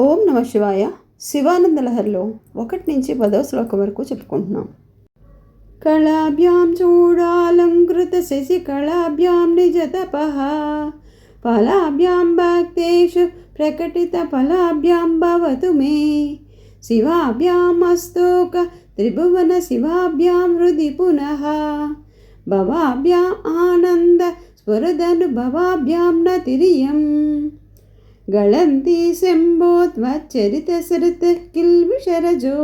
ఓం నమ శివాయ. శివానంద లహరిలో ఒకటి నుంచి పదవ శ్లోకం వరకు చెప్పుకుంటున్నాం. కళాభ్యాం చూడాలంకృత శశికళాభ్యాం నిజతప. ఫలాభ్యాం భక్తేషు ప్రకటిత ఫలాభ్యాం భవతు మే. శివాభ్యాం అస్తోక త్రిభువన శివాభ్యాం హృది పునః. భవాభ్యాం ఆనంద స్ఫురదను భవాభ్యాం న తిరియం गळन्ति शम्भोत्वच्चरितसरितः किल्बिषरजो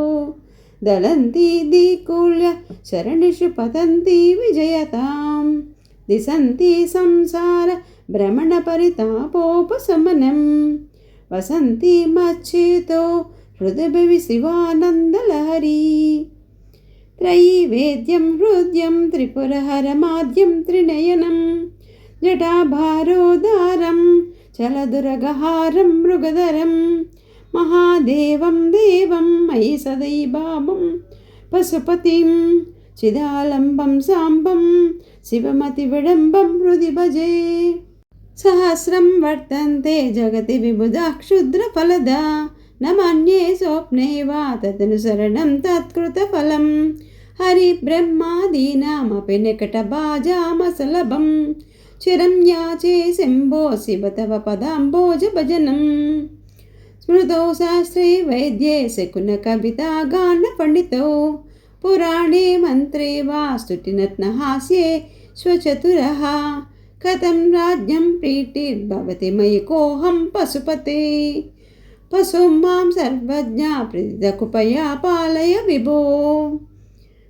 दलन्ति दिकुल्य शरणिषु पतन्ति विजयतां दिशन्ति संसार भ्रमणपरितापोपशमनं वसन्ति मच्चितो हृदयभि शिवानन्दलहरी त्रयीवेद्यं हृद्यं त्रिपुरहरमाद्यं त्रिनयनं जटाभारोदारं చలదురగహారం మృగధరం మహాదేవం దేవం మయి సదైబాబం పశుపతిం చిదాలంబం సాంబం శివమతి విడంబం హృది భజే సహస్రం వర్తంతే జగతి విబుధా క్షుద్రఫలదా నమన్యే స్వప్నే వా తదనుసరణం తత్కృతఫలం హరిబ్రహ్మాదీనామపి నికటభాజామసలభం चिरन्याचे शम्भो शिव तव पदाम्बोजभजनं स्मृतौ शास्त्रे वैद्ये शकुनकविता गानपण्डितौ पुराणे मन्त्रे वा स्तुतिनत्नहास्ये स्वचतुरः कथं राज्ञं प्रीतिर्भवति मयि कोऽहं पशुपते पशुं मां सर्वज्ञा प्रीतकुपया पालय विभो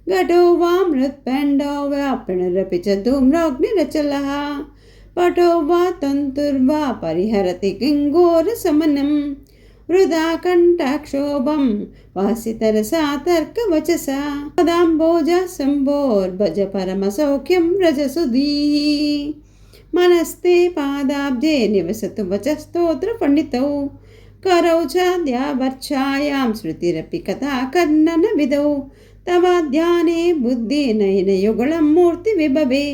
घटो वा मृत्पेण्डो वा प्रणरपि च धूम्राग्निरचलः पटो वा तन्तुर्वा परिहरति किङ्गोरशमनं वृथा कण्ठक्षोभं वासितरसा तर्कवचसा पदाम्बोजा शम्भोर्भज परमसौख्यं रजसुधीः। मनस्ते पादाब्जे निवसतु वचस्तोत्रपण्डितौ। करौ च द्यावर्षायां श्रुतिरपि कथा कर्णनविधौ तव ध्याने बुद्धिनयनयुगलं मूर्तिविभवे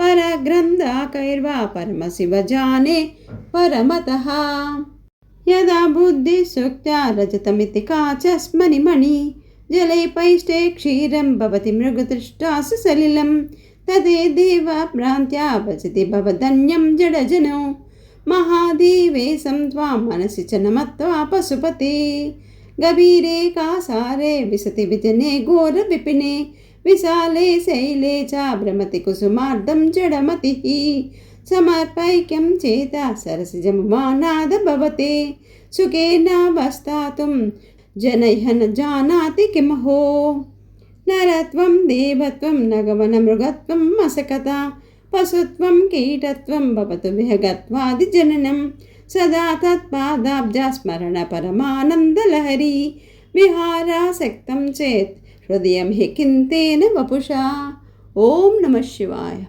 परग्रन्थाकैर्वा परमशिवजाने परमतः यदा बुद्धिसुक्त्या रजतमिति काचस्मनिमणि जले पैष्टे क्षीरं भवति मृगदृष्टासु सलिलं तदे देवभ्रान्त्या भजति भवधन्यं जडजनो महादेवेशं त्वां मनसि च नमत्वा पशुपते गभीरे कासारे विशति विजने घोरविपिने विशाले शैले च भ्रमति कुसुमार्धं जडमतिः समर्पैक्यं चेता सरसिजमुमानाद भवते सुखेन वस्तातुं जनैः न जानाति किमहो नरत्वं देवत्वं नगवनमृगत्वं मसकता पशुत्वं कीटत्वं भवतु సదా తత్పాదాబ్జ స్మరణ పరమానందలహరి విహారాసక్తం చేత్ హృదయం హి కింతేన వపుషా ఓం నమ శివాయ